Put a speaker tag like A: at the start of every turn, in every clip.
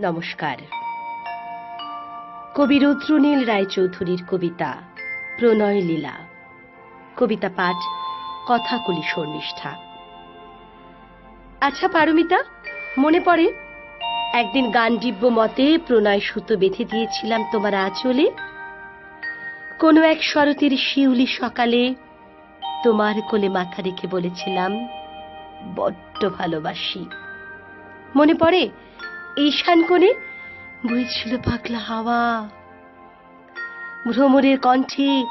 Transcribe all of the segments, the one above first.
A: নমস্কার। কবি রুদ্রনীল রায়চৌধুরীর কবিতা প্রণয় লীলা। কবিতা পাঠ কথাকলি শর্মিষ্ঠা। আচ্ছা পারমিতা, মনে পড়ে? একদিন গান্ডিব্য মতে প্রণয় সুতো বেঁধে দিয়েছিলাম তোমার আঁচলে। কোনো এক শরতের শিউলি সকালে তোমার কোলে মাথা রেখে বলেছিলাম, বড্ড ভালোবাসি। মনে পড়ে? ঈশান কোণে? বইছিল পাগলা হাওয়া। ভ্রমরের কণ্ঠে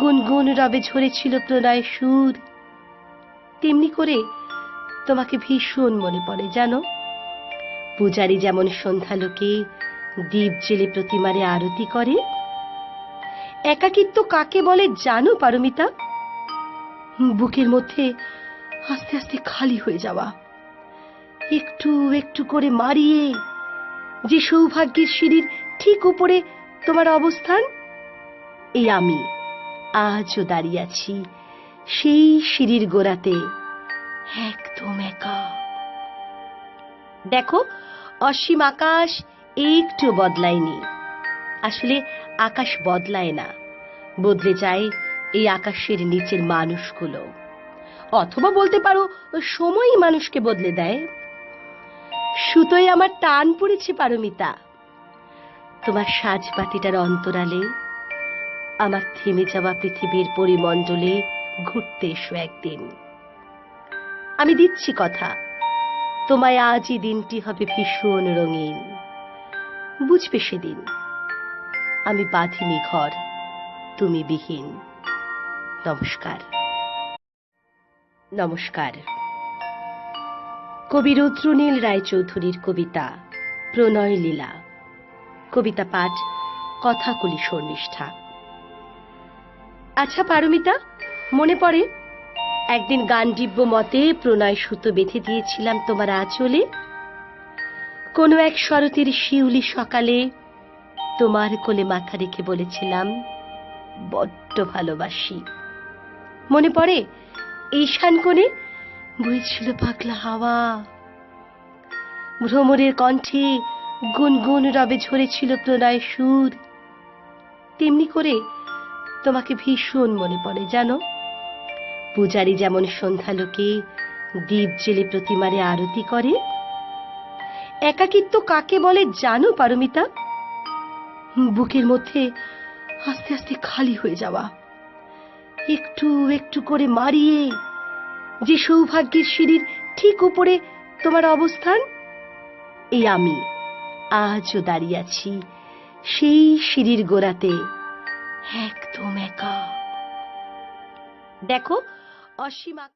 A: গুনগুন রবে ঝরেছিল প্রণয় সুর। তেমনি করে তোমাকে ভীষণ মনে পড়ে, জানো? পূজারি যেমন সন্ধ্যালোকে দ্বীপ জেলে প্রতিমারে আরতি করে। একাকিত্ব কাকে বলে জানো, পারমিতা? বুকের মধ্যে আস্তে আস্তে খালি হয়ে যাওয়া। একটু একটু করে মারিয়ে, যে সৌভাগ্যের সিঁড়ির ঠিক উপরে তোমার অবস্থান এই আমি আজও দাঁড়িয়ে আছি সেই সিঁড়ির গোড়াতে, একদম একা। দেখো, অসীম আকাশ একটু বদলায়নি। আসলে আকাশ বদলায় না, বদলে যায় এই আকাশের নিচের মানুষগুলো। অথবা বলতে পারো, সময়ই মানুষকে বদলে দেয়। সুতোয় আমার টান পড়েছে পারমিতা। তোমার সাজবাতিটার অন্তরালে, আমার থেমে যাওয়া পৃথিবীর পরিমণ্ডলে ঘুরতে এসো একদিন। আমি দিচ্ছি কথা, তোমায় আজই দিনটি হবে ভীষণ রঙিন। বুঝবে সেদিন, আমি বাঁধিনি ঘর, তুমি বিহীন। নমস্কার। নমস্কার। কবি রুদ্রনীল রায়চৌধুরীর কবিতা প্রণয় লীলা কবিতা পাঠ কথাকলি শর্মিষ্ঠা। আচ্ছা পারমিতা, মনে পড়ে? একদিন গান্ডিব্য মতে প্রণয় সুতো বেঁধে দিয়েছিলাম তোমার আঁচলে। কোনো এক শরতের শিউলি সকালে তোমার কোলে মাথা রেখে বলেছিলাম, বড্ড ভালোবাসি। মনে পড়ে ঈশান কোণে বইছিল পাগলা হাওয়া। ভ্রমরের কণ্ঠে গুনগুন রবে ঝরেছিল প্রণয় সুর। তেমনি করে তোমাকে ভীষণ মনে পড়ে, জানো? পূজারি যেমন সন্ধ্যালোকে দ্বীপ জেলে প্রতিমারে আরতি করে। একাকিত্ব কাকে বলে জানো, পারমিতা? বুকের মধ্যে আস্তে আস্তে খালি হয়ে যাওয়া। একটু একটু করে মারিয়ে যে সৌভাগ্যের সিঁড়ির ঠিক উপরে তোমার অবস্থান, এই আমি আজও দাঁড়িয়ে আছি সেই সিঁড়ির গোড়াতে, একদম একা। দেখো, অসীমা